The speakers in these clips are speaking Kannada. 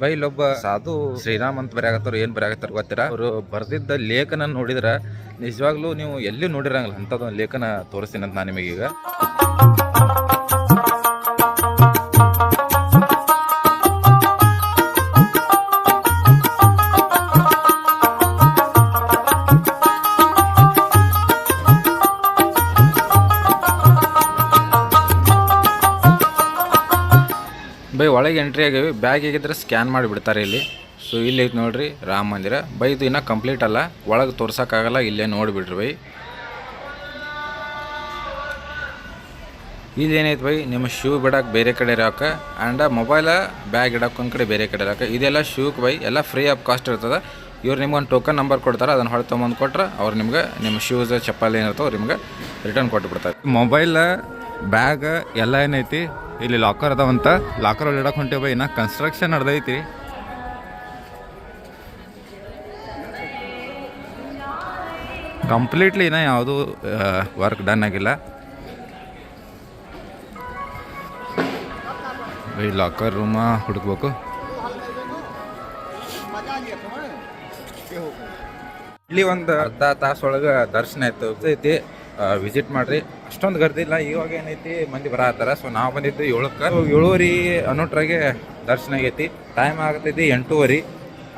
ಬೈ ಒಬ್ಬ ಸಾಧು ಶ್ರೀರಾಮ್ ಅಂತ ಬರೆಯಾಗತ್ತಾರ ಏನ್ ಬರೆಯಾಗತ್ತಾರ ಗೊತ್ತಿರ? ಅವರು ಬರ್ದಿದ್ದ ಲೇಖನ ನೋಡಿದ್ರ, ನಿಜವಾಗ್ಲೂ ನೀವು ಎಲ್ಲಿ ನೋಡಿರಂಗಿಲ್ಲ ಅಂತದೊಂದು ಲೇಖನ ತೋರಿಸ್ತೀನಿ ಅಂತ ನಾನು ನಿಮಗೀಗ. ಒಳಗೆ ಎಂಟ್ರಿ ಆಗಿವೆ. ಬ್ಯಾಗ್ ಹೇಗಿದ್ರೆ ಸ್ಕ್ಯಾನ್ ಮಾಡಿ ಬಿಡ್ತಾರೆ ಇಲ್ಲಿ. ಸೊ ಇಲ್ಲಿ ನೋಡ್ರಿ, ರಾಮ ಮಂದಿರ. ಬೈ ಇದು ಇನ್ನೂ ಕಂಪ್ಲೀಟ್ ಅಲ್ಲ. ಒಳಗೆ ತೋರ್ಸೋಕ್ಕಾಗಲ್ಲ, ಇಲ್ಲೇ ನೋಡಿಬಿಡ್ರಿ ಬೈ. ಇಲ್ಲಿ ಏನೈತೆ ಬೈ, ನಿಮ್ಮ ಶೂ ಬಿಡೋಕೆ ಬೇರೆ ಕಡೆ ಇರೋಕೆ. ಆ್ಯಂಡ್ ಮೊಬೈಲ ಬ್ಯಾಗ್ ಇಡಕ್ಕೆ ಒಂದು ಕಡೆ ಬೇರೆ ಕಡೆ ಇರೋಕೆ. ಇದೆಲ್ಲ ಶೂಕ್ ಬೈ, ಎಲ್ಲ ಫ್ರೀ ಆಫ್ ಕಾಸ್ಟ್ ಇರ್ತದೆ. ಇವ್ರು ನಿಮ್ಗೆ ಒಂದು ಟೋಕನ್ ನಂಬರ್ ಕೊಡ್ತಾರೆ, ಅದನ್ನು ಹೊಳೆ ತೊಗೊಂಬಂದು ಕೊಟ್ರೆ ಅವ್ರು ನಿಮ್ಗೆ, ನಿಮ್ಮ ಶೂಸ್ ಚಪ್ಪಲ್ ಏನಿರ್ತಾವೆ ನಿಮ್ಗೆ ರಿಟರ್ನ್ ಕೊಟ್ಟು ಮೊಬೈಲ್ ಬ್ಯಾಗ್, ಎಲ್ಲ ಏನೈತಿ? ಇಲ್ಲಿ ಲಾಕರ್ ಅದಾವಂತ ಲಾಕರ್ ಒಳಗೆ ಇಡಕ್ಕೆ ಹೊಂಟೇವ ಇನ್ನ ಕನ್ಸ್ಟ್ರಕ್ಷನ್ ನಡೆದೈತಿ. ಕಂಪ್ಲೀಟ್ಲಿ ಇನ್ನೂ ಯಾವುದೂ ವರ್ಕ್ ಡನ್ ಆಗಿಲ್ಲ. ಈ ಲಾಕರ್ ರೂಮ ಹುಡುಕ್ಬೇಕು. ಇಲ್ಲಿ ಒಂದು ಅರ್ಧ ತಾಸೊಳಗೆ ದರ್ಶನ ಆಯ್ತು. ಐತಿ ವಿಸಿಟ್ ಮಾಡ್ರಿ. ಅಷ್ಟೊಂದು ಗರ್ದಿಲ್ಲ ಇವಾಗ ಏನೈತಿ, ಮಂದಿ ಬರತ್ತಾರ ಸೊ ನಾವು ಬಂದಿದ್ದು ಏಳಕ್ಕೆ. ಏಳುವರಿ ಅನ್ನೋಟ್ರಾಗೆ ದರ್ಶನ ಆಗೈತಿ. ಟೈಮ್ ಆಗತೈತಿ ಎಂಟೂವರೆ.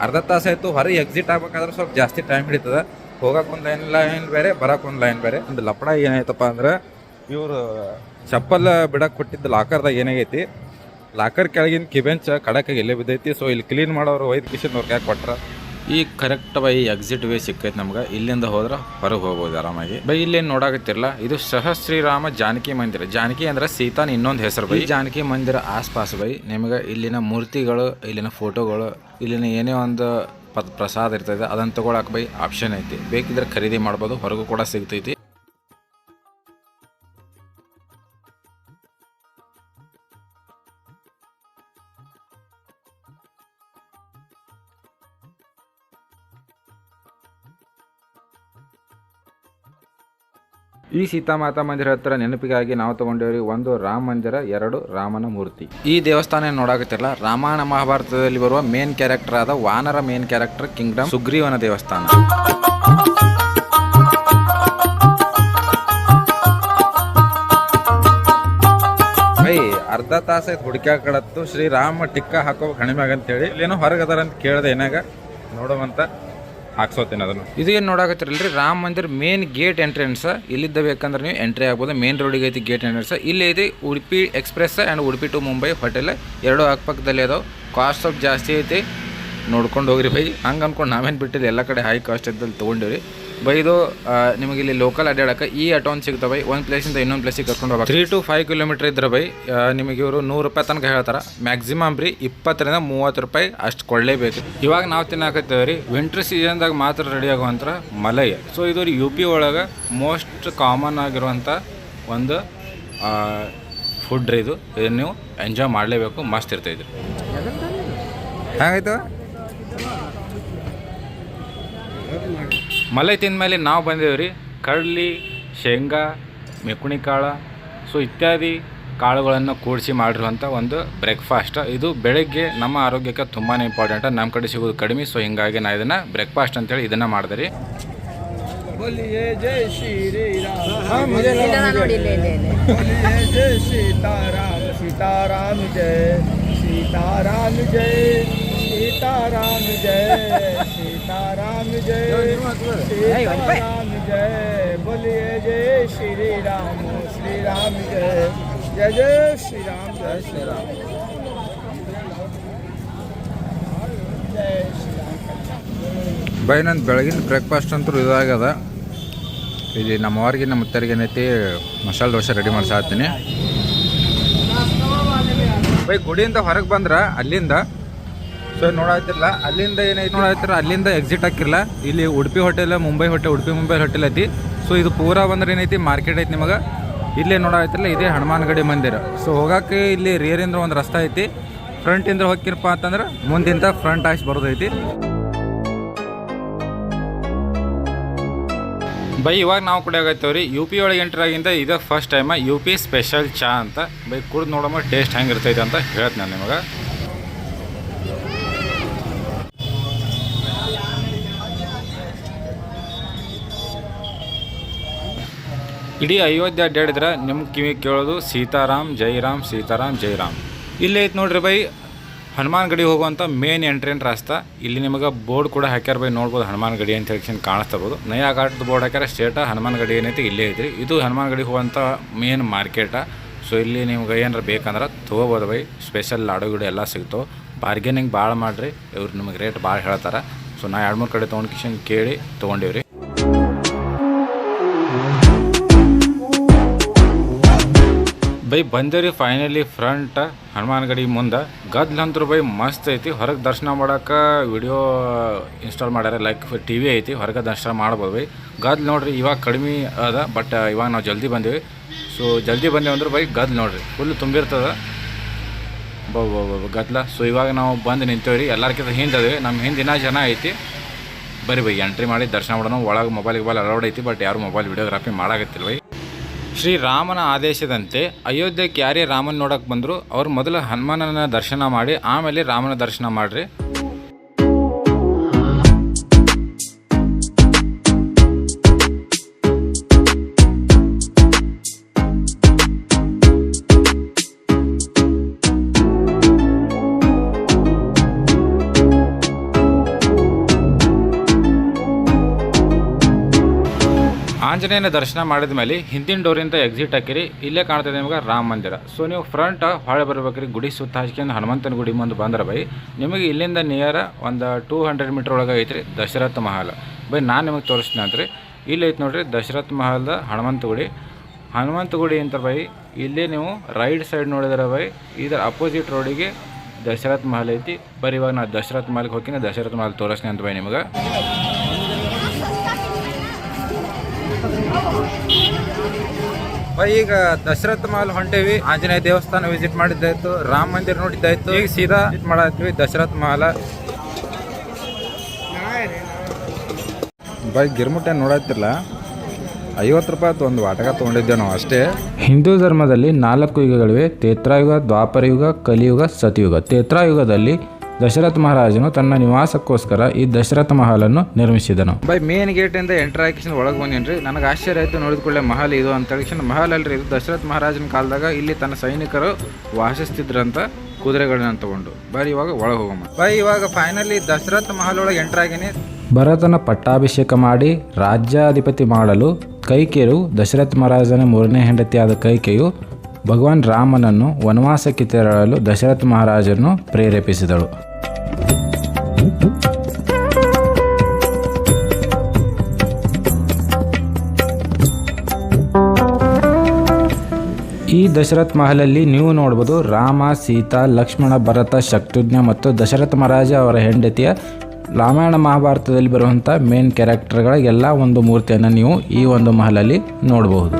ಅರ್ಧ ತಾಸು ಆಯ್ತು. ಹೊರಗೆ ಎಕ್ಸಿಟ್ ಆಗ್ಬೇಕಾದ್ರೆ ಸ್ವಲ್ಪ ಜಾಸ್ತಿ ಟೈಮ್ ಹಿಡಿತದ. ಹೋಗಕ್ಕೆ ಒಂದು ಲೈನ್ ಲೈನ್ ಬೇರೆ ಬರಕ್ಕೆ ಒಂದು ಲೈನ್ ಬೇರೆ. ಒಂದು ಲಪಡ ಏನಾಯ್ತಪ್ಪ ಅಂದ್ರೆ, ಇವರು ಚಪ್ಪಲ್ ಬಿಡಕ್ಕೆ ಕೊಟ್ಟಿದ್ದ ಲಾಕರ್ದಾಗ ಏನಾಗೈತಿ? ಲಾಕರ್ ಕೆಳಗಿನ ಕಿಬೆಂಚ ಕಡಕಾಗಿ ಎಲ್ಲೇ ಬಿದ್ದೈತಿ. ಸೊ ಇಲ್ಲಿ ಕ್ಲೀನ್ ಮಾಡೋರು ವೈದ್ಯ ಕಿಶನ್ ಅವ್ರಿಗೆ ಯಾಕೆ ಕೊಟ್ರ? ಈಗ ಕರೆಕ್ಟ್ ಬೈ ಎಕ್ಸಿಟ್ ವೇ ಸಿಕ್ಕೈತೆ ನಮ್ಗೆ. ಇಲ್ಲಿಂದ ಹೋದ್ರೆ ಹೊರಗೆ ಹೋಗ್ಬೋದು ಆರಾಮಾಗಿ. ಬೈ ಇಲ್ಲೇನು ನೋಡಾಕತ್ತಿರಲ್ಲ, ಇದು ಸಹಶ್ರೀರಾಮ ಜಾನಕಿ ಮಂದಿರ. ಜಾನಕಿ ಅಂದ್ರೆ ಸೀತಾನ್ ಇನ್ನೊಂದು ಹೆಸರು ಬೈ. ಜಾನಕಿ ಮಂದಿರ ಆಸ್ಪಾಸ್ ಬೈ. ನಿಮಗೆ ಇಲ್ಲಿನ ಮೂರ್ತಿಗಳು, ಇಲ್ಲಿನ ಫೋಟೋಗಳು, ಇಲ್ಲಿನ ಏನೇ ಒಂದು ಪ್ರಸಾದ ಇರ್ತದೆ, ಅದನ್ನು ತಗೊಳಕ್ ಬೈ ಆಪ್ಷನ್ ಐತಿ. ಬೇಕಿದ್ರೆ ಖರೀದಿ ಮಾಡ್ಬೋದು, ಹೊರಗೂ ಕೂಡ ಸಿಗ್ತೈತಿ. ಈ ಸೀತಾಮಾತಾ ಮಂದಿರ ಹತ್ರ ನೆನಪಿಗಾಗಿ ನಾವು ತಗೊಂಡೇವ್ರಿ ಒಂದು ರಾಮ ಮಂದಿರ ಎರಡು ರಾಮನ ಮೂರ್ತಿ. ಈ ದೇವಸ್ಥಾನ ಏನ್ ನೋಡಾಕತ್ತಿರಲ್ಲ ರಾಮಾಯಣ ಮಹಾಭಾರತದಲ್ಲಿ ಬರುವ ಮೇನ್ ಕ್ಯಾರೆಕ್ಟರ್ ಆದ ವಾನರ ಮೇನ್ ಕ್ಯಾರೆಕ್ಟರ್ ಕಿಂಗ್ಡಮ್ ಸುಗ್ರೀವನ ದೇವಸ್ಥಾನ. ಬೈ ಅರ್ಧ ತಾಸ ಐತ್ ಹುಡುಕ್ಯಾಕಡತ್ತು ಶ್ರೀರಾಮ ಟಿಕ್ಕ ಹಾಕೋ ಕಣಿಮೆ ಅಂತೇಳಿ ಇಲ್ಲೇನೋ ಹೊರಗದಾರ ಅಂತ ಕೇಳ್ದೆ ಏನಾಗ ನೋಡುವಂತ. ಹಾಕ್ಸೋತೀನಿ ಅದನ್ನು ಇದು ಏನು ನೋಡಾಕತ್ತಿರಲ್ರಿ? ರಾಮ ಮಂದಿರ ಮೇನ್ ಗೇಟ್ ಎಂಟ್ರೆನ್ಸ್ ಇಲ್ಲಿದ್ದ ಬೇಕಂದ್ರೆ ನೀವು ಎಂಟ್ರಿ ಆಗ್ಬೋದು. ಮೇನ್ ರೋಡಿಗೆ ಐತಿ ಗೇಟ್ ಎಂಟ್ರೆನ್ಸ್ ಇಲ್ಲಿ ಐತಿ Udupi express and Udupi to Mumbai hotel ಎರಡು ಅಕ್ಕಪಕ್ಕದಲ್ಲಿ ಅದಾವೆ. ಕಾಸ್ಟ್ ಸ್ವಲ್ಪ ಜಾಸ್ತಿ ಐತಿ. ನೋಡ್ಕೊಂಡು ಹೋಗ್ರಿ ಬೈ. ಹಂಗೆ ಅನ್ಕೊಂಡು ನಾವೇನು ಬಿಟ್ಟಿಲ್ಲ. ಎಲ್ಲ ಕಡೆ ಹೈ ಕಾಸ್ಟ್ ಇದ್ದಲ್ಲಿ ತೊಗೊಂಡಿವ್ರಿ. ಬೈ ಇದು ನಿಮಗೆ ಇಲ್ಲಿ ಲೋಕಲ್ ಅಡ್ಡಾಡಕ್ಕೆ ಈ ಆಟೋನ್ ಸಿಗ್ತವೆ ಒಂದು ಪ್ಲೇಸಿಂದ ಇನ್ನೊಂದು ಪ್ಲೇಸಿಗೆ ಕರ್ಕೊಂಡು ಹೋಗ್ಬೇಕು. ತ್ರೀ ಟು ಫೈವ್ ಕಿಲೋಮೀಟರ್ ಇದ್ರೆ ಬೈ ನಿಮಗೆ ಇವರು ನೂರು ರೂಪಾಯಿ ತನಕ ಹೇಳ್ತಾರೆ. ಮ್ಯಾಕ್ಸಿಮಮ್ ರೀ ಇಪ್ಪತ್ತರಿಂದ ಮೂವತ್ತು ರೂಪಾಯಿ ಅಷ್ಟು ಕೊಡಲೇಬೇಕು. ಇವಾಗ ನಾವು ತಿನ್ನಾಕತ್ತೇವೆ ರೀ ವಿಂಟರ್ ಸೀಸನ್ದಾಗ ಮಾತ್ರ ರೆಡಿ ಆಗುವಂಥ ಮಲೈ. ಸೊ ಇದು ಯು ಪಿ ಒಳಗೆ ಮೋಸ್ಟ್ ಕಾಮನ್ ಆಗಿರುವಂಥ ಒಂದು ಫುಡ್ ರೀ ಇದು. ಇದನ್ನು ನೀವು ಎಂಜಾಯ್ ಮಾಡಲೇಬೇಕು ಮಸ್ತ್ ಇರ್ತೈತೆ ಹೇಗಾಯ್ತು ಮಲೈ ತಿಂದಮೇಲೆ ನಾವು ಬಂದೇವು ರೀ. ಕಡ್ಲಿ ಶೇಂಗಾ ಕಾಳು. ಸೊ ಇತ್ಯಾದಿ ಕಾಳುಗಳನ್ನು ಕೂಡಿಸಿ ಮಾಡಿರುವಂಥ ಒಂದು ಬ್ರೇಕ್ಫಾಸ್ಟ್ ಇದು ಬೆಳಗ್ಗೆ ನಮ್ಮ ಆರೋಗ್ಯಕ್ಕೆ ತುಂಬಾ ಇಂಪಾರ್ಟೆಂಟ್ ನಮ್ಮ ಕಡೆ ಸಿಗೋದು ಕಡಿಮೆ ಸೊ ಹಿಂಗಾಗಿ ನಾನು ಇದನ್ನು ಬ್ರೇಕ್ಫಾಸ್ಟ್ ಅಂತೇಳಿ ಇದನ್ನು ಮಾಡಿದೆ ರೀ. ಸೀತಾರಾಮ ಜಯ ಸೀತಾರಾಮ ಜಯ सीताराम सीताराम जय सीताराम जय सीताराम जय सीताराम जय सीताराम जय बोलिए जय श्री राम श्री राम जय जय जय श्री राम जय श्री राम जय श्री राम ಬೈ ನಂದು ಬೆಳಗಿನ ಬ್ರೇಕ್ಫಾಸ್ಟ್ ಅಂತೂ ಇದಾಗ್ಯದ ಇಲ್ಲಿ ನಮ್ಮವ್ರಿಗೆ ನಮ್ಮ ಮುತ್ತರಿಗೆ ಏನೈತಿ ಮಸಾಲೆ ದೋಸೆ ರೆಡಿ ಮಾಡ್ಸಾತೀನಿ ಬೈ ಗುಡಿಯಿಂದ ಹೊರಗೆ ಬಂದ್ರ ಅಲ್ಲಿಂದ ಸೊ ನೋಡಾತಿರ್ಲ ಅಲ್ಲಿಂದ ಏನೈತೆ ನೋಡಾತಿರ ಅಲ್ಲಿಂದ ಎಕ್ಸಿಟ್ ಹಾಕಿರ್ಲ. ಇಲ್ಲಿ Udupi hotel Mumbai hotel Udupi, Mumbai hotel ಐತಿ. ಸೊ ಇದು ಪೂರ ಬಂದ್ರೆ ಏನೈತಿ? ಮಾರ್ಕೆಟ್ ಐತಿ ನಿಮಗೆ. ಇಲ್ಲೇ ನೋಡಾತಿರ್ಲ ಇದೇ ಹನುಮಾನ್ ಗಡಿ ಮಂದಿರ. ಸೊ ಹೋಗಕ್ಕೆ ಇಲ್ಲಿ ರಿಯರಿಂದ ಒಂದು ರಸ್ತೆ ಐತಿ. ಫ್ರಂಟಿಂದ ಹೋಗಿರಪ್ಪ ಅಂತಂದ್ರೆ ಮುಂದಿಂದ ಫ್ರಂಟ್ ಆಯ್ಸ್ ಬರೋದೈತಿ. ಬೈ, ಇವಾಗ ನಾವು ಕುಡಿಯಾಗತ್ತೇವೆ ರೀ ಯು ಪಿ ಒಳಗೆ ಎಂಟ್ರ್ ಆಗಿಂದ ಇದು first time U P special ಚಾ ಅಂತ. ಬೈ, ಕುಡ್ದು ನೋಡಮ್ಮ ಟೇಸ್ಟ್ ಹೆಂಗಿರ್ತೈತೆ ಅಂತ ಹೇಳ್ತೀನಿ ನಾನು ನಿಮಗೆ. ಇಡೀ ಅಯೋಧ್ಯೆ ಅಡ್ಡಾಡಿದ್ರೆ ನಿಮ್ಮ ಕಿವಿ ಕೇಳೋದು ಸೀತಾರಾಮ್, ಜೈರಾಮ್ ಸೀತಾರಾಮ್, ಜೈರಾಮ್. ಇಲ್ಲಿ ಐತೆ ನೋಡ್ರಿ ಬೈ, ಹನುಮಾನ್ ಗಡಿ ಹೋಗುವಂಥ ಮೇನ್ ಎಂಟ್ರೆಂಟ್ ರಾಸ್ತಾ. ಇಲ್ಲಿ ನಿಮಗೆ ಬೋರ್ಡ್ ಕೂಡ ಹಾಕ್ಯಾರ ಬೈ, ನೋಡ್ಬೋದು ಹನುಮಾನ್ ಗಡಿ ಅಂತ ಹೇಳಿ ಕಾಣಿಸ್ತಾ ಇರ್ಬೋದು ನಯಾ ಘಾಟದ ಬೋರ್ಡ್ ಹಾಕ್ಯಾರ ಸ್ಟೇಟ ಹನುಮಾನ್ ಗಡಿ ಏನೈತಿ, ಇಲ್ಲೇ ಐತ್ರಿ. ಇದು ಹನುಮಾನ್ ಗಡಿ ಹೋಗುವಂಥ ಮೇನ್ ಮಾರ್ಕೆಟ ಸೊ ಇಲ್ಲಿ ನಿಮ್ಗೆ ಏನಾರ ಬೇಕಂದ್ರೆ ತೊಗೋಬೋದು ಬೈ ಸ್ಪೆಷಲ್ ಲಾಡು ಗಿಡ ಎಲ್ಲ ಸಿಗ್ತಾವೆ. ಬಾರ್ಗೇನಿಂಗ್ ಭಾಳ ಮಾಡಿರಿ, ಇವ್ರು ನಿಮಗೆ ರೇಟ್ ಭಾಳ ಹೇಳ್ತಾರೆ. ಸೊ ನಾ ಎರಡು ಮೂರು ಕಡೆ ತೊಗೊಂಡು ಕಿಶನ್ ಕೇಳಿ ತೊಗೊಂಡಿವ್ರಿ. ಬೈ ಬಂದೇರಿ ಫೈನಲಿ ಫ್ರಂಟ್ ಹನುಮಾನ್ ಗಡಿ ಮುಂದೆ. ಗದ್ಲಂತ್ರು ಬೈ ಮಸ್ತ್ ಐತಿ, ಹೊರಗೆ ದರ್ಶನ ಮಾಡೋಕೆ ವಿಡಿಯೋ ಇನ್ಸ್ಟಾಲ್ ಮಾಡ್ಯಾರ ಲೈಕ್ ಟಿ ವಿ ಐತಿ, ಹೊರಗೆ ದರ್ಶನ ಮಾಡ್ಬೋದು ಬೈ. ಗದ್ಲ ನೋಡ್ರಿ ಇವಾಗ ಕಡಿಮೆ ಅದ ಬಟ್ ಇವಾಗ ನಾವು ಜಲ್ದಿ ಬಂದೀವಿ. ಸೊ ಜಲ್ದಿ ಬಂದೇವು ಅಂದ್ರೆ ಬೈ ಗದ್ಲ ನೋಡ್ರಿ ಫುಲ್ ತುಂಬಿರ್ತದ. ಗದ್ಲ. ಸೊ ಇವಾಗ ನಾವು ಬಂದು ನಿಂತೇವ್ರಿ ಎಲ್ಲರಿಗಿಂತ ಹಿಂದೆ ಅದೇವಿ. ನಮ್ಮ ಹಿಂದಿನ ಜನ ಐತಿ. ಬರೀ ಬೈ ಎಂಟ್ರಿ ಮಾಡಿ ದರ್ಶನ ಮಾಡೋಣ, ಒಳಗೆ ಮೊಬೈಲ್ ಗಿಬೈಲ್ ಅಲೌಡ್ ಐತಿ ಬಟ್ ಯಾರು ಮೊಬೈಲ್ ವಿಡಿಯೋಗ್ರಾಫಿ ಮಾಡಾಕತ್ತಿಲ್ಲ ಬೈ. ಶ್ರೀರಾಮನ ಆದೇಶದಂತೆ ಅಯೋಧ್ಯೆಗೆ ಯಾರೇ ರಾಮನ ನೋಡಕ್ಕೆ ಬಂದರು. ಅವ್ರು ಮೊದಲು ಹನುಮಾನನ ದರ್ಶನ ಮಾಡಿ, ಆಮೇಲೆ ರಾಮನ ದರ್ಶನ ಮಾಡ್ರಿ. ಆಂಜನೇಯನ ದರ್ಶನ ಮಾಡಿದ ಮೇಲೆ ಹಿಂದಿನ ಡೋರಿಂದ ಎಕ್ಸಿಟ್ ಹಾಕಿರಿ. ಇಲ್ಲೇ ಕಾಣ್ತದೆ ನಿಮಗೆ ರಾಮ ಮಂದಿರ. ಸೊ ನೀವು ಫ್ರಂಟ್ ಹೊಳೆ ಬರ್ಬೇಕ್ರಿ. ಗುಡಿ ಸುತ್ತ ಹಚ್ಕೊಂಡು ಹನುಮಂತನ ಗುಡಿ ಮುಂದೆ ಬಂದ್ರೆ ಬೈ. ನಿಮಗೆ ಇಲ್ಲಿಂದ ನಿಯರ್ ಒಂದು ಟೂ ಹಂಡ್ರೆಡ್ ಮೀಟ್ರ್ ಒಳಗೆ ಐತ್ರಿ ದಶರಥ ಮಹಲ್. ಬೈ, ನಾನು ನಿಮಗೆ ತೋರಿಸ್ತೀನಿ ಅಂತ್ರಿ. ಇಲ್ಲಿ ಐತೆ ನೋಡ್ರಿ ದಶರಥ ಮಹಲ್ದ ಹನುಮಂತ ಗುಡಿ. ಹನುಮಂತ ಗುಡಿ ಅಂತ ಬೈ, ಇಲ್ಲಿ ನೀವು ರೈಟ್ ಸೈಡ್ ನೋಡಿದ್ರೆ ಬೈ, ಇದರ ಅಪೋಸಿಟ್ ರೋಡಿಗೆ ದಶರಥ ಮಹಲ್ ಐತಿ. ಬರೀ ಇವಾಗ ನಾ ದಶರಥ ಮಹಲ್ಗೆ ಹೋಗಿ ದಶರಥ ಮಹಲ್ ತೋರಿಸ್ತೀನಿ ಅಂತ ಬೈ ನಿಮಗೆ. ಈಗ ದಶರಥ ಮಾಲ್ ಹೊಂಟೇವಿ. ಆಂಜನೇಯ ದೇವಸ್ಥಾನ ವಿಸಿಟ್ ಮಾಡಿದ್ದಾಯ್ತು. ರಾಮ ಮಂದಿರ ನೋಡಿದ್ದಾಯ್ತು. ಈಗ ಸೀದಾ ವಿಸಿಟ್ ಮಾಡತ್ತೀವಿ ದಶರಥ ಮಾಲ. ಬೈ ಗಿರ್ಮುಟ್ಟೆ ನೋಡತ್ತಿಲ್ಲ ಐವತ್ತು ರೂಪಾಯಿ ಒಂದು ವಾಟಕ ತೊಗೊಂಡಿದ್ದೆ ನಾವು ಅಷ್ಟೇ. ಹಿಂದೂ ಧರ್ಮದಲ್ಲಿ ನಾಲ್ಕು ಯುಗಗಳಿವೆ. ತೇತ್ರಾಯುಗ ದ್ವಾಪರಯುಗ ಕಲಿಯುಗ ಸತಿಯುಗ. ತೇತ್ರಾಯುಗದಲ್ಲಿ ದಶರಥ ಮಹಾರಾಜನು ತನ್ನ ನಿವಾಸಕ್ಕೋಸ್ಕರ ಈ ದಶರಥ ಮಹಲನ್ನು ನಿರ್ಮಿಸಿದನು. ಬೈ ಮೇನ್ ಗೇಟ್ ಇಂದ ಎಂಟರ್ ಹಾಕಿಸಿದ ಒಳಗೆ ಬಂದೇನ್ರಿ ನನಗೆ ಆಶ್ಚರ್ಯ ಆಯ್ತು ನೋಡಿದ್ಕೊಳ್ಳೆ ಕೂಡಲೇ ಮಹಲ್ ಇದು ಅಂತ ಹೇಳಿ. ಮಹಲ್ ಅಲ್ರಿ ಇದು ದಶರಥ ಮಹಾರಾಜನ ಕಾಲದಾಗ ಇಲ್ಲಿ ತನ್ನ ಸೈನಿಕರು ವಾಸಿಸ್ತಿದ್ರಂತ ಕುದುರೆಗಳನ್ನ ತಗೊಂಡು. ಬರೀ ಇವಾಗ ಒಳಗೆ ಹೋಗಮ್ಮ ಬೈ ಇವಾಗ ಫೈನಲಿ ದಶರಥ ಮಹಲ್ ಒಳಗೆ ಎಂಟರ್ ಆಗಿನಿ. ಭರತನ ಪಟ್ಟಾಭಿಷೇಕ ಮಾಡಿ ರಾಜ್ಯಾಧಿಪತಿ ಮಾಡಲು ಕೈಕೆಯು ದಶರಥ ಮಹಾರಾಜನ ಮೂರನೇ ಹೆಂಡತಿಯಾದ ಕೈಕೆಯು ಭಗವಾನ್ ರಾಮನನ್ನು ವನವಾಸಕ್ಕೆ ತೆರಳಲು ದಶರಥ ಮಹಾರಾಜನ್ನು ಪ್ರೇರೇಪಿಸಿದಳು. ಈ ದಶರಥ್ ಮಹಲಲ್ಲಿ ನೀವು ನೋಡ್ಬೋದು ರಾಮ ಸೀತಾ ಲಕ್ಷ್ಮಣ ಭರತ ಶತ್ರುಘ್ನ ಮತ್ತು ದಶರಥ ಮಹಾರಾಜ ಅವರ ಹೆಂಡತಿಯ ರಾಮಾಯಣ ಮಹಾಭಾರತದಲ್ಲಿ ಬರುವಂಥ ಮೇನ್ ಕ್ಯಾರೆಕ್ಟರ್ಗಳ ಎಲ್ಲ ಒಂದು ಮೂರ್ತಿಯನ್ನು ನೀವು ಈ ಒಂದು ಮಹಲಲ್ಲಿ ನೋಡಬಹುದು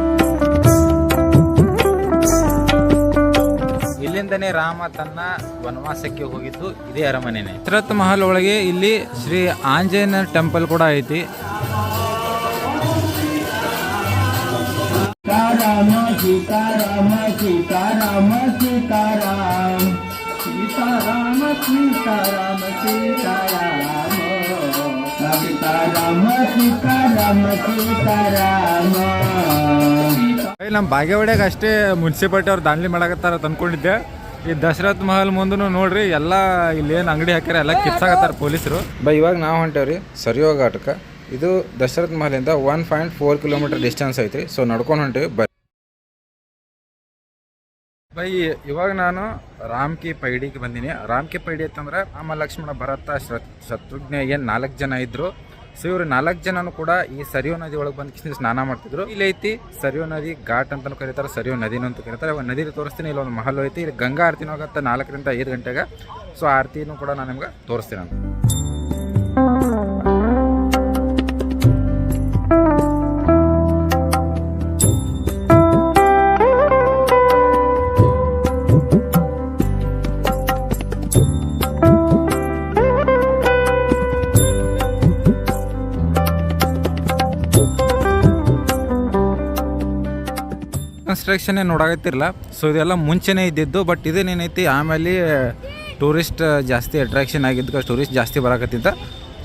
ಇಲ್ಲಿಂದನೇ ರಾಮ ತನ್ನ ವನವಾಸಕ್ಕೆ ಹೋಗಿದ್ದು ಇದೇ ಅರಮನೆನೇ. ದಶರಥ ಮಹಲ್ ಒಳಗೆ ಇಲ್ಲಿ ಶ್ರೀ ಆಂಜನೇಯ ಟೆಂಪಲ್ ಕೂಡ ಐತಿ. ರಾಮ ಸೀತಾರಾಮ ಸೀತಾರಾಮ ಸೀತಾರಾಮ. ಸೀತಾರಾಮ ಸೀತಾರಾಮ ಸೀತಾರಾಮ. ಸೀತಾರಾಮ ಸೀತಾರಾಮ ಸೀತಾರಾಮ. ನಮ್ಮ ಬಾಗೇವಾಡಿಯಾಗ ಅಷ್ಟೇ ಮುನ್ಸಿಪಾಲ್ಟಿ ಅವ್ರು ದಾಂಡ್ಲಿ ಮಾಡಾಕತ್ತಾರ ತಂದ್ಕೊಂಡಿದ್ದೆ ಈ ದಶರಥ್ ಮಹಲ್ ಮುಂದೂ ನೋಡ್ರಿ ಎಲ್ಲ ಇಲ್ಲೇನು ಅಂಗಡಿ ಹಾಕ್ಯಾರ ಎಲ್ಲ ಕಿತ್ಸಾಕತ್ತಾರ ಪೊಲೀಸರು. ಬೈ ಇವಾಗ ನಾವು ಹೊಂಟೇವ್ರಿ ಸರಿಯೋಗ ಆಟಕ ಇದು Dasharath ಮಹಲಿಂದ one point four kilometre distance ಐತ್ರಿ. ಸೊ ನಡ್ಕೊಂಡು ಹೊಂಟೇವಿ ಬೈ, ಇವಾಗ ನಾನು ರಾಮ್ ಕಿ ಪೈಡಿಗೆ ಬಂದೀನಿ. ರಾಮ್ ಕಿ ಪೈಡಿ ಅಂತಂದ್ರೆ ರಾಮ ಲಕ್ಷ್ಮಣ ಭರತ ಶತ್ರುಘ್ನ ಏನು ನಾಲ್ಕು ಜನ ಇದ್ರು. ಸೊ ಇವ್ರು ನಾಲ್ಕು ಜನನು ಕೂಡ ಈ ಸರಿಯೋ ನದಿ ಒಳಗೆ ಬಂದು ಸ್ನಾನ ಮಾಡ್ತಿದ್ರು. ಇಲ್ಲಿ ಐತಿ ಸರಿಯೋ ನದಿ ಘಾಟ್ ಅಂತಲೂ ಕರೀತಾರೆ, ಸರಿಯೋ ನದಿನೂ ಅಂತ ಕರೀತಾರೆ. ನದಿ ತೋರಿಸ್ತೀನಿ ಇಲ್ಲಿ ಒಂದು ಮಹಲ್ ಐತಿ. ಇಲ್ಲಿ ಗಂಗಾ ಆರತಿನೂ ಆಗತ್ತೆ ನಾಲ್ಕರಿಂದ ಐದು ಗಂಟೆಗೆ. ಸೊ ಆರತಿನೂ ಕೂಡ ನಾನು ನಿಮ್ಗೆ ತೋರಿಸ್ತೀನಿ ಅಂತ ಕನ್ಸ್ಟ್ರಕ್ಷನ್ ನೋಡಾಕತ್ತಿರಲ್ಲ ಸೊ ಇದೆಲ್ಲ ಮುಂಚೆನೇ ಇದ್ದಿದ್ದು ಬಟ್ ಇದೇನೇನೈತಿ, ಆಮೇಲೆ ಟೂರಿಸ್ಟ್ ಜಾಸ್ತಿ ಅಟ್ರಾಕ್ಷನ್ ಆಗಿದ್ದಕ್ಕೆ ಟೂರಿಸ್ಟ್ ಜಾಸ್ತಿ ಬರಾಕತ್ತಿದ್ದ.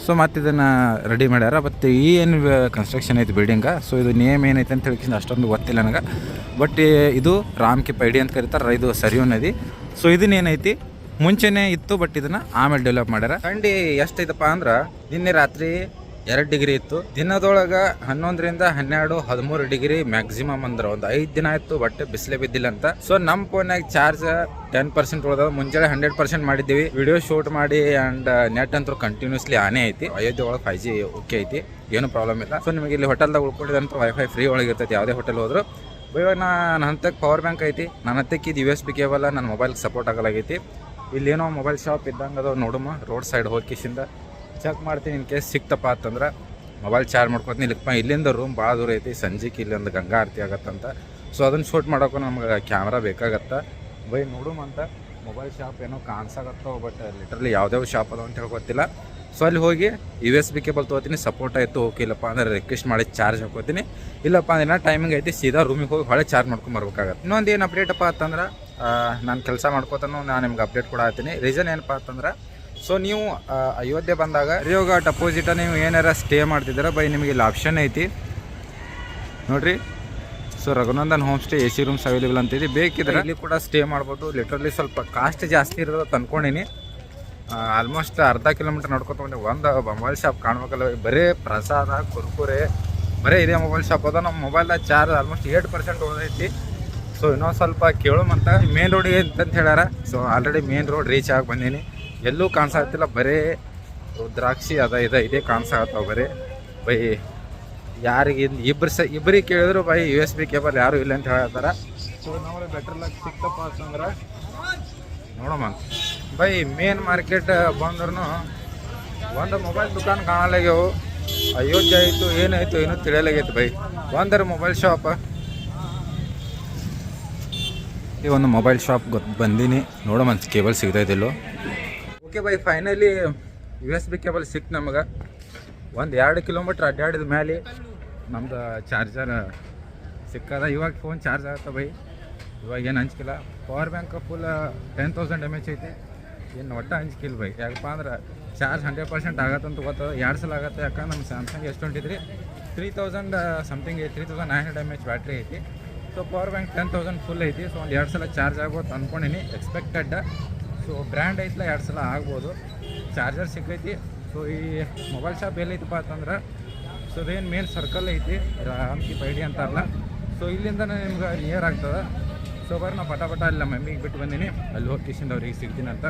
ಸೊ ಮತ್ತು ಇದನ್ನು ರೆಡಿ ಮಾಡ್ಯಾರ. ಬಟ್ ಈ ಏನು ಕನ್ಸ್ಟ್ರಕ್ಷನ್ ಐತಿ ಬಿಲ್ಡಿಂಗ ಸೊ ಇದು ನೇಮ್ ಏನೈತೆ ಅಂತ ಹೇಳಿ ಅಷ್ಟೊಂದು ಗೊತ್ತಿಲ್ಲ ನನಗೆ. ಬಟ್ ಇದು ರಾಮ್ ಕಿ ಪೈಡಿ ಅಂತ ಕರೀತಾರೆ ಇದು ಸರಿಯೋ ನದಿ. ಸೊ ಇದನ್ನೇನೈತಿ, ಮುಂಚೆನೇ ಇತ್ತು ಬಟ್ ಇದನ್ನು ಆಮೇಲೆ ಡೆವಲಪ್ ಮಾಡ್ಯಾರ. ಥಂಡಿ ಎಷ್ಟೈತಪ್ಪ ಅಂದ್ರೆ, ನಿನ್ನೆ ರಾತ್ರಿ ಎರಡು ಡಿಗ್ರಿ ಇತ್ತು. ದಿನದೊಳಗೆ ಹನ್ನೊಂದರಿಂದ ಹನ್ನೆರಡು, ಹದಿಮೂರು ಡಿಗ್ರಿ ಮ್ಯಾಕ್ಸಿಮಮ್ ಅಂದ್ರೆ. ಒಂದು ಐದು ದಿನ ಆಯ್ತು ಬಟ್ ಬಿಸಿಲೇ ಬಿದ್ದಿಲ್ಲ ಅಂತ. ಸೊ ನಮ್ಮ ಫೋನಾಗ ಚಾರ್ಜ್ ಟೆನ್ ಪರ್ಸೆಂಟ್ ಉಳಿದಾವ ಮುಂಜಾನೆ ಹಂಡ್ರೆಡ್ ಪರ್ಸೆಂಟ್ ಮಾಡಿದ್ದೀವಿ. ವಿಡಿಯೋ ಶೂಟ್ ಮಾಡಿ ಆ್ಯಂಡ್ ನೆಟ್ ಅಂತೂ ಕಂಟಿನ್ಯೂಸ್ಲಿ ಆನೇ ಐತಿ. ಅಯೋಧ್ಯೆ ಒಳಗೆ ಫೈವ್ ಜಿ ಓಕೆ ಐತಿ. ಏನು ಪ್ರಾಬ್ಲಮ್ ಇಲ್ಲ. ಸೊ ನಿಮಗೆ ಇಲ್ಲಿ ಹೋಟೆಲ್ದಾಗ ಉಳ್ಕೊಂಡಿದ್ದಂಥ ವೈಫೈ ಫ್ರೀ ಒಳಗೆ ಇರ್ತೈತಿ. ಯಾವುದೇ ಹೋಟೆಲ್ ಹೋದ್ರು. ಇವಾಗ ನನ್ನ ಹಂತಕ್ಕೆ ಪವರ್ ಬ್ಯಾಂಕ್ ಐತಿ. ನನ್ನ ಹತ್ತಕ್ಕೆ ಇದು ಯು ಎಸ್ ಬಿ ಕೇಬಲ್ ನನ್ನ ಮೊಬೈಲ್ಗೆ ಸಪೋರ್ಟ್ ಆಗಲಾಗೈತಿ. ಏನೋ ಮೊಬೈಲ್ ಶಾಪ್ ಇದ್ದಂಗೆ ಅದು ನೋಡುಮ ರೋಡ್ ಸೈಡ್ ಹೋಗಿ ಕಿಸಿಂದ ಚೆಕ್ ಮಾಡ್ತೀನಿ ಇನ್ ಕೇಸ್ ಸಿಕ್ತಪ್ಪ ಅಂತಂದ್ರೆ ಮೊಬೈಲ್ ಚಾರ್ಜ್ ಮಾಡ್ಕೊತೀನಿ. ಇಲ್ಲಿಪ್ಪ ಇಲ್ಲಿಂದ ರೂಮ್ ಭಾಳ ದೂರ ಐತಿ. ಸಂಜೆಗೆ ಇಲ್ಲೊಂದು ಗಂಗಾ ಆರತಿ ಆಗತ್ತಂತ. ಸೊ ಅದನ್ನು ಶೂಟ್ ಮಾಡೋಕ್ಕೂ ನಮ್ಗೆ ಕ್ಯಾಮ್ರಾ ಬೇಕಾಗತ್ತೆ. ಬೈ ನೋಡು ಅಂತ. ಮೊಬೈಲ್ ಶಾಪ್ ಏನೋ ಕಾಣಿಸಾಗತ್ತೋ ಬಟ್ ಲಿಟ್ರಲಿ ಯಾವ್ದಾವ ಶಾಪ್ ಅದಾವ ಅಂತ ಗೊತ್ತಿಲ್ಲ ಸೊ ಅಲ್ಲಿ ಹೋಗಿ ಯು ಎಸ್ ಬಿ ಕೇಬಲ್ ತೊಗೋತೀನಿ. ಸಪೋರ್ಟ್ ಆಯಿತು ಓಕೆ ಇಲ್ಲಪ್ಪ ಅಂದ್ರೆ ರಿಕ್ವೆಸ್ಟ್ ಮಾಡಿ ಚಾರ್ಜ್ ಹಾಕೋತೀನಿ. ಇಲ್ಲಪ್ಪ ಅಂದ್ರೆ ಟೈಮಿಂಗ್ ಐತಿ, ಸೀದಾ ರೂಮಿಗೆ ಹೋಗಿ ಹೊಳೆ ಚಾರ್ಜ್ ಮಾಡ್ಕೊಂಡು ಬರ್ಬೇಕಾಗತ್ತೆ. ಇನ್ನೊಂದು ಏನು ಅಪ್ಡೇಟಪ್ಪ ಅಂತಂದ್ರೆ ನಾನು ಕೆಲಸ ಮಾಡ್ಕೋತಾನು, ನಾನು ನಿಮ್ಗೆ ಅಪ್ಡೇಟ್ ಕೂಡ ಆಗ್ತೀನಿ ರೀಸನ್ ಏನಪ್ಪ ಅಂತಂದ್ರೆ ಸೊ ನೀವು ಅಯೋಧ್ಯೆ ಬಂದಾಗ ರಿಯೋ ಘಾಟ್ ಅಪೋಸಿಟ ನೀವು ಏನಾರ ಸ್ಟೇ ಮಾಡ್ತಿದ್ದೀರ? ಬೈ ನಿಮಗೆ ಇಲ್ಲಿ ಆಪ್ಷನ್ ಐತಿ. ನೋಡ್ರಿ. So Raghunandan home stay A C rooms available ಅಂತಿದೆ ಬೇಕಿದ್ರೆ ಇಲ್ಲಿ ಕೂಡ ಸ್ಟೇ ಮಾಡ್ಬೋದು. ಲಿಟ್ರಲಿ ಸ್ವಲ್ಪ ಕಾಸ್ಟ್ ಜಾಸ್ತಿ ಇರೋದು ತಂದ್ಕೊಂಡಿನಿ ಆಲ್ಮೋಸ್ಟ್ ಅರ್ಧ ಕಿಲೋಮೀಟರ್ ನೋಡ್ಕೊತ ಬಂದೆ. ಒಂದು ಮೊಬೈಲ್ ಶಾಪ್ ಕಾಣ್ಬೇಕಲ್ಲ. ಬರೀ ಪ್ರಸಾದ, ಕುರ್ಕುರೆ, ಬರೀ ಇದೇ ಮೊಬೈಲ್ ಶಾಪ್ ಅದ. ನಮ್ಮ ಮೊಬೈಲ್ದಾಗ ಚಾರ್ಜ್ ಆಲ್ಮೋಸ್ಟ್ ಏಟ್ ಪರ್ಸೆಂಟ್ ಉಳಿದೈತಿ ಸೊ ಇನ್ನೊಂದು ಸ್ವಲ್ಪ ಕೇಳೋಮಂತ. ಮೇನ್ ರೋಡಿಗೆ ಅಂತ ಹೇಳ್ಯಾರ. So already main road reach ಆಗಿ ಬಂದೀನಿ. ಎಲ್ಲೂ ಕಾಣಿಸ್ತಿಲ್ಲ ಬರೀ ದ್ರಾಕ್ಷಿ ಅದ ಇದ ಇದೇ ಕಾಣಿಸ್ತಾವ ಬರೀ. ಬೈ ಯಾರಿಗೆ ಇಬ್ರು ಸ ಇಬ್ಬರಿಗೆ ಕೇಳಿದ್ರು ಬೈ ಯು ಎಸ್ ಬಿ ಕೇಬಲ್ ಯಾರು ಇಲ್ಲ ಅಂತ ಹೇಳ್ತಾರ ಸೊ ಬೆಟರ್ ಲಕ್ ಸಿಕ್ತಪ್ಪ ಅಂತಂದ್ರೆ ನೋಡಮ್ಮ. ಬೈ ಮೇನ್ ಮಾರ್ಕೆಟ್ ಬಂದ್ರೂ ಒಂದು ಮೊಬೈಲ್ ದುಕಾನ್ ಕಾಣಲಾಗ್ಯವು ಅಯೋಧ್ಯೆ ಆಯಿತು ಏನಾಯ್ತು ಏನೂ ತಿಳಿಯಲಾಗೈತೆ ಬೈ. ಒಂದರ ಮೊಬೈಲ್ ಶಾಪ್ ಈ ಒಂದು ಮೊಬೈಲ್ ಶಾಪ್ ಗೊತ್ತು ಬಂದೀನಿ. ನೋಡಮ್ಮ ಕೇಬಲ್ ಸಿಗ್ತೈತಿಲ್ಲೋ by. Finally U S B cable ಸಿಕ್ತು ನಮಗೆ. ಒಂದು ಎರಡು ಕಿಲೋಮೀಟ್ರ್ ಅಡ್ಡಾಡಿದ ಮೇಲೆ ನಮ್ದು ಚಾರ್ಜರ್ ಸಿಕ್ಕದ. ಇವಾಗ ಫೋನ್ ಚಾರ್ಜ್ ಆಗತ್ತೆ, ಬೈ. ಇವಾಗ ಏನು ಹಂಚ್ಕಿಲ್ಲ. Power bank full ten thousand M H ಐತಿ. ಏನು ಒಟ್ಟು ಹಂಚ್ಕಿಲ್ಲ, ಬೈ. ಯಾಕಪ್ಪ ಅಂದ್ರೆ ಚಾರ್ಜ್ ಹಂಡ್ರೆಡ್ ಪರ್ಸೆಂಟ್ ಆಗತ್ತಂತ ಗೊತ್ತದ ಎರಡು ಸಲ ಆಗುತ್ತೆ. ಯಾಕಂದ್ರೆ ನಮ್ಮ ಸ್ಯಾಮ್ಸಂಗ್ ಎಷ್ಟು ಹೊಂಟಿದ್ರಿ? Three thousand something three thousand nine hundred M H battery ಐತಿ. So power bank ten thousand full ಐತಿ. ಸೊ ಒಂದು ಎರಡು ಸಲ ಚಾರ್ಜ್ ಆಗ್ಬೋದು ಅಂದ್ಕೊಂಡಿನಿ. ಎಕ್ಸ್ಪೆಕ್ಟೆಡ್ ಸೊ ಬ್ರ್ಯಾಂಡ್ ಐತಲ್ಲ, ಎರಡು ಸಲ ಆಗ್ಬೋದು. ಚಾರ್ಜರ್ ಸಿಕ್ಕೈತಿ. ಸೊ ಈ ಮೊಬೈಲ್ ಶಾಪ್ ಎಲ್ಲೈತಪ್ಪ ಅಂತಂದ್ರೆ ಸೊ ಅದೇನು ಮೇನ್ ಸರ್ಕಲ್ ಐತಿ. ರಾಮ್ಕಿ ಪೈಡಿ ಅಂತಾರಲ್ಲ ಸೊ ಇಲ್ಲಿಂದನೇ ನಿಮ್ಗೆ ನಿಯರ್ ಆಗ್ತದೆ. ಸೊ ಬರ್ರಿ ನಾ ಪಟ ಪಟ ಅಲ್ಲಿ ನಮ್ಮ ಮಮ್ಮಿಗೆ ಬಿಟ್ಟು ಬಂದೀನಿ. ಅಲ್ಲಿ ಹೋಗಿ ಕಿಶಿಂದ ಅವ್ರಿಗೆ ಸಿಗ್ತೀನಿ ಅಂತ.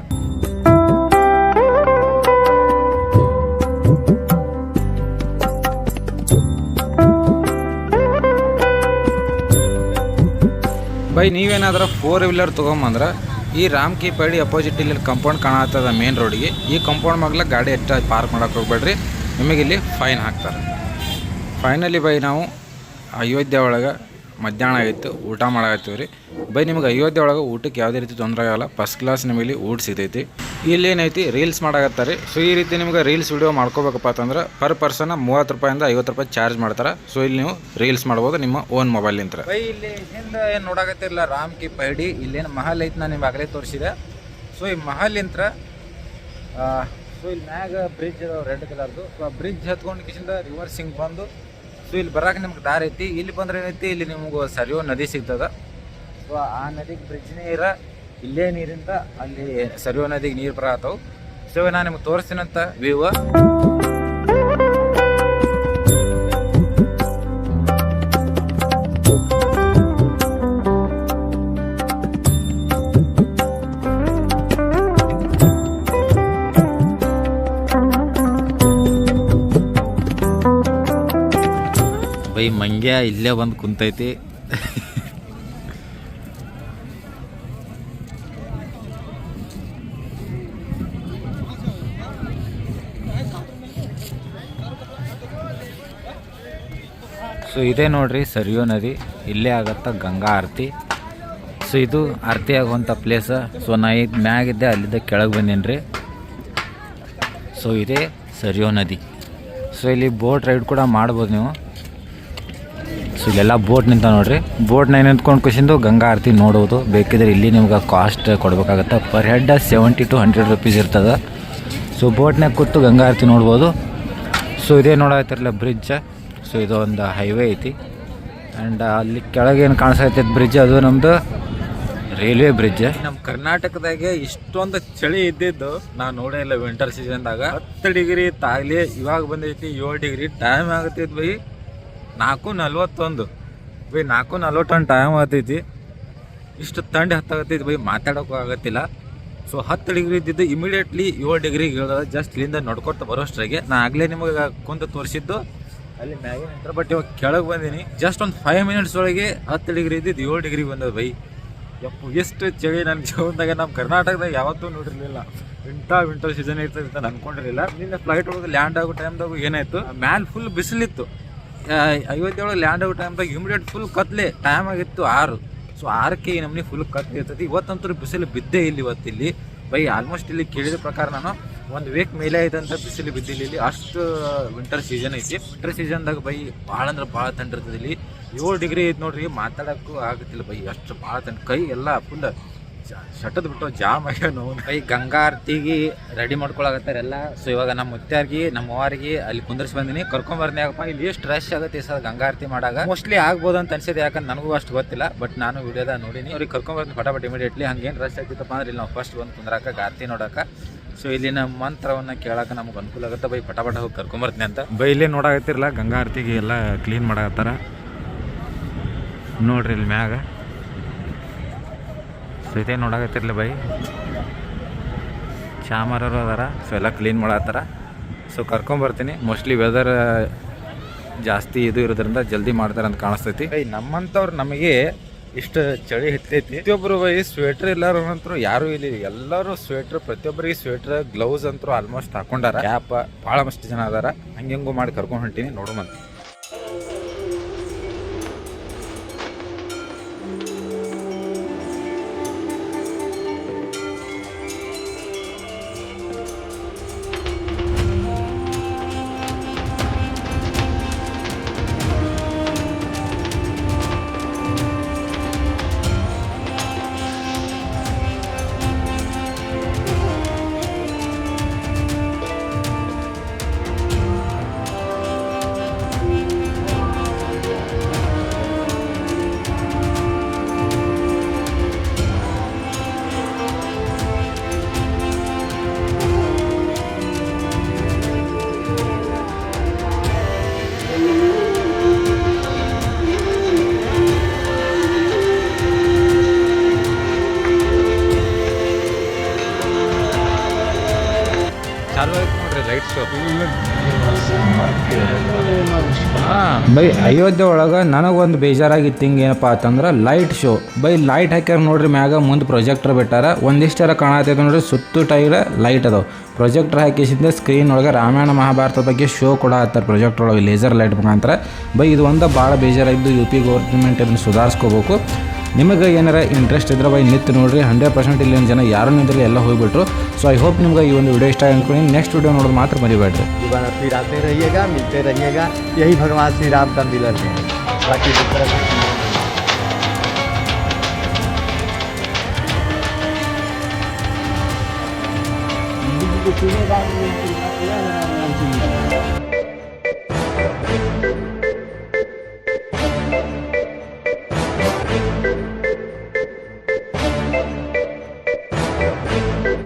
ಬೈ, ನೀವೇನಾದ್ರೂ ಫೋರ್ ವೀಲರ್ ತೊಗೊಂಬಂದ್ರೆ ಈ ರಾಮ್ ಕಿ ಪೈಡಿ ಅಪೋಸಿಟ್ ಇಲ್ಲಿ ಕಂಪೌಂಡ್ ಕಾಣತ್ತದ ಮೇನ್ ರೋಡಿಗೆ ಈ ಕಂಪೌಂಡ್ ಮಗ್ಲ ಗಾಡಿ ಎಷ್ಟು ಪಾರ್ಕ್ ಮಾಡೋಕೆ ಹೋಗ್ಬೇಡ್ರಿ. ನಿಮಗೆ ಇಲ್ಲಿ ಫೈನ್ ಹಾಕ್ತಾರೆ. ಫೈನಲಿ ಬೈ ನಾವು ಅಯೋಧ್ಯೆ ಒಳಗೆ ಮಧ್ಯಾಹ್ನ ಆಗಿತ್ತು ಊಟ ಮಾಡಾಕತ್ತೀವಿ ರೀ. ಬೈ, ನಿಮಗೆ ಅಯೋಧ್ಯೆ ಒಳಗೆ ಊಟಕ್ಕೆ ಯಾವುದೇ ರೀತಿ ತೊಂದರೆ ಆಗಲ್ಲ. ಫಸ್ಟ್ ಕ್ಲಾಸ್ ನಿಮಗೆ ಊಟ ಸಿಗ್ತೈತಿ. ಇಲ್ಲಿ ಏನೈತಿ ರೀಲ್ಸ್ ಮಾಡಾಕತ್ತಾರೆ ಸೊ ಈ ರೀತಿ ನಿಮ್ಗೆ ರೀಲ್ಸ್ ವಿಡಿಯೋ ಮಾಡ್ಕೋಬೇಕಪ್ಪ ಅಂತಂದ್ರೆ ಪರ್ ಪರ್ಸನ್ ಮೂವತ್ತು ರೂಪಾಯಿಂದ ಐವತ್ತು ರೂಪಾಯಿ ಚಾರ್ಜ್ ಮಾಡ್ತಾರೆ. ಸೊ ಇಲ್ಲಿ ನೀವು ರೀಲ್ಸ್ ಮಾಡ್ಬೋದು ನಿಮ್ಮ ಓನ್ ಮೊಬೈಲ್ನಿಂದ ಬೈ, ಇಲ್ಲಿ ಹಿಂದೆ ಏನು ನೋಡಾಕತ್ತಿರಲ್ಲ, ರಾಮ್ ಕಿ ಪೈಡಿ, ಇಲ್ಲೇನು ಮಹಲ್ ಐತಿ ನಾನು ನಿಮ್ಗೆ ಆಗಲೇ ತೋರಿಸಿದೆ. ಸೊ ಈ ಮಹಲಿಂತ್ರ ಸೊ ಇಲ್ಲಿ ಮ್ಯಾಗ ಬ್ರಿಡ್ಜ್ ರೆಡ್ ಕಲರ್ದು ಸೊ ಆ ಬ್ರಿಡ್ಜ್ ಹತ್ಕೊಂಡು ಕಿಶಿಂದ ರಿವರ್ಸಿಂಗ್ ಬಂದು ಸೊ ಇಲ್ಲಿ ಬರಾಕ ನಿಮ್ಗೆ ದಾರಿ ಐತಿ. ಇಲ್ಲಿ ಬಂದ್ರೆ ಏನೈತಿ? ಇಲ್ಲಿ ನಿಮ್ಗೆ ಸರಿಯೋ ನದಿ ಸಿಗ್ತದ. ಸೊ ಆ ನದಿಗೆ ಬ್ರಿಡ್ಜ್ ನೀರ, ಇಲ್ಲೇ ನೀರಿಂದ ಅಲ್ಲಿ ಸರಿಯೋ ನದಿಗೆ ನೀರು ಬರತ್ತವು ಸೊ ನಾನು ನಿಮ್ಗೆ ತೋರಿಸ್ತೀನಂತ ವ್ಯೂ ಬೈ, ಮಂಗ್ಯ ಇಲ್ಲೇ ಬಂದು ಕುಂತೈತಿ. ಸೊ ಇದೇ ನೋಡ್ರಿ ಸರಿಯೋ ನದಿ. ಇಲ್ಲೇ ಆಗತ್ತ ಗಂಗಾ ಆರತಿ. ಸೊ ಇದು ಆರತಿ ಆಗುವಂಥ ಪ್ಲೇಸ ಸೊ ನಾ ಇದು ಮ್ಯಾಗಿದ್ದೆ, ಅಲ್ಲಿದ್ದ ಕೆಳಗೆ ಬಂದೀನಿ ರೀ ಸೊ ಇದೇ ಸರಿಯೋ ನದಿ. ಸೊ ಇಲ್ಲಿ ಬೋಟ್ ರೈಡ್ ಕೂಡ ಮಾಡ್ಬೋದು ನೀವು. ಇಲ್ಲೆಲ್ಲ ಬೋಟ್ ನಿಂತ ನೋಡ್ರಿ. ಬೋಟ್ ನೈನ್ ನಿಂತ್ಕೊಂಡು ಖುಷಿಂದು ಗಂಗಾ ಆರತಿ ನೋಡೋದು. ಬೇಕಿದ್ರೆ ಇಲ್ಲಿ ನಿಮ್ಗೆ cost ಕೊಡ್ಬೇಕಾಗತ್ತೆ. Per head seventy to hundred rupees ಇರ್ತದೆ. ಸೊ ಬೋಟ್ನಾಗ ಕೂತು ಗಂಗಾ ಆರತಿ ನೋಡ್ಬೋದು. ಸೊ ಇದೇ ನೋಡತ್ತಿರಲ್ಲ ಬ್ರಿಡ್ಜ್ ಸೊ ಇದು ಒಂದು ಹೈವೇ ಐತಿ. ಆ್ಯಂಡ್ ಅಲ್ಲಿ ಕೆಳಗೆ ಏನು ಕಾಣಿಸ್ತೈತೆ ಬ್ರಿಡ್ಜ್ ಅದು ನಮ್ಮದು ರೈಲ್ವೆ ಬ್ರಿಡ್ಜ್ ನಮ್ಮ ಕರ್ನಾಟಕದಾಗೆ ಇಷ್ಟೊಂದು ಚಳಿ ಇದ್ದಿದ್ದು ನಾನು ನೋಡೇ ಇಲ್ಲ ವಿಂಟರ್ ಸೀಸನ್ದಾಗ ಹತ್ತು ಡಿಗ್ರಿ ತಾಗ್ಲಿ, ಇವಾಗ ಬಂದೈತಿ ಏಳು ಡಿಗ್ರಿ ಟೈಮ್ ಆಗತ್ತೈತಿ ಬೈ. ನಾಲ್ಕು ನಲ್ವತ್ತೊಂದು. ಬೈ, ನಾಲ್ಕು ನಲ್ವತ್ತೊಂದು ಟೈಮ್ ಆಗ್ತೈತಿ ಇಷ್ಟು ತಂಡ ಹತ್ತಾಗತ್ತೈತಿ ಬೈ, ಮಾತಾಡೋಕ್ಕೂ ಆಗತ್ತಿಲ್ಲ. ಸೊ ಹತ್ತು ಡಿಗ್ರಿ ಇದ್ದಿದ್ದು ಇಮಿಡಿಯೇಟ್ಲಿ ಏಳು ಡಿಗ್ರಿಗೆ ಇಳಿದ ಜಸ್ಟ್ ಇಲ್ಲಿಂದ ನಡ್ಕೊತ ಬರೋಷ್ಟ್ರಾಗೆ ನಾನು ಆಗಲೇ ನಿಮಗೆ ಕುಂತು ತೋರಿಸಿದ್ದು. ಅಲ್ಲಿ ಮ್ಯಾಗಿನ ನಂತರ ಬಟ್ ಇವಾಗ ಕೆಳಗೆ ಬಂದೀನಿ. ಜಸ್ಟ್ ಒಂದು ಫೈವ್ ಮಿನಿಟ್ಸ್ ಒಳಗೆ ಹತ್ತು ಡಿಗ್ರಿ ಇದ್ದಿದ್ದು ಏಳು ಡಿಗ್ರಿ ಬಂದದ ಬೈ. ಯಪ್ಪು, ಎಷ್ಟು ಚಳಿ ನನ್ನ ಜೀವನದಾಗ. ನಮ್ಮ ಕರ್ನಾಟಕದಾಗ ಯಾವತ್ತೂ ನೋಡಿರಲಿಲ್ಲ. ಇಂಥ ವಿಂಟರ್ ಸೀಸನ್ ಇರ್ತದೆ ಅಂತ ಅನ್ಕೊಂಡಿರಲಿಲ್ಲ ನಿನ್ನೆ ಫ್ಲೈಟ್ ಒಳಗೆ ಲ್ಯಾಂಡ್ ಆಗೋ ಟೈಮ್ದಾಗ ಏನಾಯ್ತು? ಮ್ಯಾಲ್ ಫುಲ್ ಬಿಸಿಲಿತ್ತು. ಐವತ್ತೇಳು ಲ್ಯಾಂಡ್ ಆಗೋ ಟೈಮ್ದಾಗ ಇಮಿಡಿಯೇಟ್ ಫುಲ್ ಕತ್ಲೆ ಟೈಮ್ ಆಗಿತ್ತು ಆರು. ಸೊ ಆರಕ್ಕೆ ಈ ನಮ್ಮನೆ ಫುಲ್ ಕತ್ಲೆ ಇರ್ತದೆ ಇವತ್ತಂತೂ ಬಿಸಿಲು ಬಿದ್ದೇ ಇಲ್ಲಿ ಇವತ್ತಿಲ್ಲಿ. ಬೈ ಆಲ್ಮೋಸ್ಟ್ ಇಲ್ಲಿ ಕೇಳಿದ ಪ್ರಕಾರ ನಾನು ಒಂದು ವೀಕ್ ಮೇಲೆ ಆಯ್ತಂತ ಬಿಸಿಲು ಬಿದ್ದಿಲ್ಲ ಇಲ್ಲಿ. ಅಷ್ಟು ವಿಂಟರ್ ಸೀಸನ್ ಐತಿ. ವಿಂಟರ್ ಸೀಸನ್ದಾಗ ಬೈ, ಭಾಳ ಅಂದ್ರೆ ಭಾಳ ತಂಡ ಇರ್ತದೆ ಇಲ್ಲಿ. ಏಳು ಡಿಗ್ರಿ ಐತೆ ನೋಡ್ರಿ, ಮಾತಾಡೋಕ್ಕೂ ಆಗುತ್ತಿಲ್ಲ ಬೈ. ಅಷ್ಟು ಭಾಳ ತಂಡ ಕೈ ಎಲ್ಲ ಫುಲ್ ಶಟದ್ ಬಿಟ್ಟು ಜಾಮ್ ಆಗ್ಯಾವ ನೋವು. ಬೈ ಗಂಗಾ ಆರತಿಗೆ ರೆಡಿ ಮಾಡ್ಕೊಳಕತ್ತಾರ ಎಲ್ಲ. ಸೊ ಇವಾಗ ನಮ್ಮ ಮುತ್ಯಾರ್ಗಿ ನಮ್ಮ ಅವ್ರಿಗೆ ಅಲ್ಲಿ ಕುಂದರ್ಸಿ ಬಂದಿನಿ. ಕರ್ಕೊಂಡ್ ಬರ್ನಿ ಯಾಕಪ್ಪ ಇಲ್ಲಿ ಎಷ್ಟು ರಶ್ ಆಗುತ್ತೆ ಸರ್ ಗಂಗಾ ಆರತಿ ಮಾಡಾಗ. ಮೋಸ್ಟ್ಲಿ ಆಗ್ಬೋದು ಅಂತ ಅನ್ಸಿದೆ ಯಾಕಂದ್ರೆ ನನಗೂ ಅಷ್ಟು ಗೊತ್ತಿಲ್ಲ. ಬಟ್ ನಾನು ವಿಡಿಯೋದ ನೋಡಿನಿ. ಅವ್ರಿಗೆ ಕರ್ಕೊಂಡ್ ಬರ್ತೀನಿ ಫಟಾಫಟ್ ಇಮಿಡಿಯೇಟ್ಲಿ ಹಂಗೇನು ರಶ್ ಆಗ್ತಿತ್ತಪ್ಪ ಅಂದ್ರೆ ಇಲ್ಲಿ ನಾವು ಫಸ್ಟ್ ಬಂದು ಕುಂದ್ರಾಕ ಗಾರ್ತಿ ನೋಡಕ. ಸೊ ಇಲ್ಲಿನ ಮಂತ್ರವನ್ನ ಕೇಳಾಕ ನಮ್ಗೆ ಅನುಕೂಲ ಆಗುತ್ತೆ. ಬೈ ಪಟಾಪಟ ಹೋಗಿ ಕರ್ಕೊಂಬರ್ತೀನಿ ಅಂತ. ಬೈ ಇಲ್ಲೇ ನೋಡಾಗತ್ತಿರಲ್ಲ ಗಂಗಾ ಆರತಿಗೆ ಎಲ್ಲ ಕ್ಲೀನ್ ಮಾಡಾಕತ್ತಾರ. ನೋಡ್ರಿ ಇಲ್ಲಿ ಮ್ಯಾಗ. ಸೊ ಇದೇ ನೋಡಾಕತ್ತಿರ್ಲಿ ಬೈ. ಚಾಮರರು ಅದಾರ ಸೊ ಎಲ್ಲ ಕ್ಲೀನ್ ಮಾಡತ್ತಾರ. ಸೊ ಕರ್ಕೊಂಬರ್ತೀನಿ ಮೋಸ್ಟ್ಲಿ ವೆದರ್ ಜಾಸ್ತಿ ಇದು ಇರೋದ್ರಿಂದ ಜಲ್ದಿ ಮಾಡ್ತಾರೆ ಅಂತ ಕಾಣಿಸ್ತೈತಿ. ಬೈ, ನಮ್ಮಂಥವ್ರು ನಮಗೆ ಇಷ್ಟು ಚಳಿ ಹತ್ತೈತಿ ಪ್ರತಿಯೊಬ್ಬರು ಬೈ ಸ್ವೆಟರ್ ಇಲ್ಲಾರ ಅಂತರು ಯಾರು ಇಲ್ಲಿ ಎಲ್ಲರೂ ಸ್ವೆಟರ್ ಪ್ರತಿಯೊಬ್ಬರಿಗೆ ಸ್ವೆಟರ್ ಗ್ಲೌಸ್ ಅಂತೂ ಆಲ್ಮೋಸ್ಟ್ ಹಾಕೊಂಡಾರ. ಕ್ಯಾಪ್ ಭಾಳ ಮಸ್ತ್ ಜನ ಅದಾರ. ಹಂಗೆ ಮಾಡಿ ಕರ್ಕೊಂಡು ಹೊಂಟೀನಿ. ನೋಡುಮಂತ ಬೈ ಅಯೋಧ್ಯೆ ಒಳಗೆ ನನಗೊಂದು ಬೇಜಾರಾಗಿತ್ತು ಹಿಂಗೆ ಏನಪ್ಪ ಅಂತಂದ್ರೆ ಲೈಟ್ ಶೋ. ಬೈ ಲೈಟ್ ಹಾಕ್ಯಾರ ನೋಡ್ರಿ ಮ್ಯಾಗ ಮುಂದೆ ಪ್ರೊಜೆಕ್ಟರ್ ಬಿಟ್ಟಾರ. ಒಂದಿಷ್ಟರ ಕಾಣತೈತೆ ನೋಡ್ರಿ ಸುತ್ತು ಟೈಲ ಲೈಟ್ ಅದಾವ. ಪ್ರೊಜೆಕ್ಟರ್ ಹಾಕಿಸಿದ ಸ್ಕ್ರೀನ್ ಒಳಗೆ ರಾಮಾಯಣ ಮಹಾಭಾರತ ಬಗ್ಗೆ ಶೋ ಕೂಡ ಹತ್ತಾರೆ ಪ್ರೊಜೆಕ್ಟರ್ ಒಳಗೆ ಲೇಸರ್ ಲೈಟ್ ಮುಖಾಂತರ. ಬೈ ಇದು ಒಂದು ಭಾಳ ಬೇಜಾರಾಗಿದ್ದು ಯು ಪಿ ಗೌರ್ಮೆಂಟ್ ಇದನ್ನು ಸುಧಾರಿಸ್ಕೋಬೇಕು. ನಿಮಗೆ ಏನಾರ ಇಂಟ್ರೆಸ್ಟ್ ಇದ್ರೆ ಬೈ ನಿತ್ತು ನೋಡಿರಿ. ಹಂಡ್ರೆಡ್ ಪರ್ಸೆಂಟ್ ಇಲ್ಲಿನ ಜನ ಯಾರು ನಿಂತಲ್ಲಿ ಎಲ್ಲ ಹೋಗ್ಬಿಟ್ರು. ಸೊ ಐ ಹೋಪ್ ನಿಮ್ಗೆ ಈ ಒಂದು ವಿಡಿಯೋ ಇಷ್ಟ ಅನ್ಕೊಂಡು. ನೆಕ್ಸ್ಟ್ ವಿಡಿಯೋ ನೋಡೋದು ಮಾತ್ರ ಮರಿಬೇಡ್ರಿ. ಪಿರಾತೆ ಭಗವಾನ್ ಶ್ರೀರಾಮ್ ಬಾಕಿ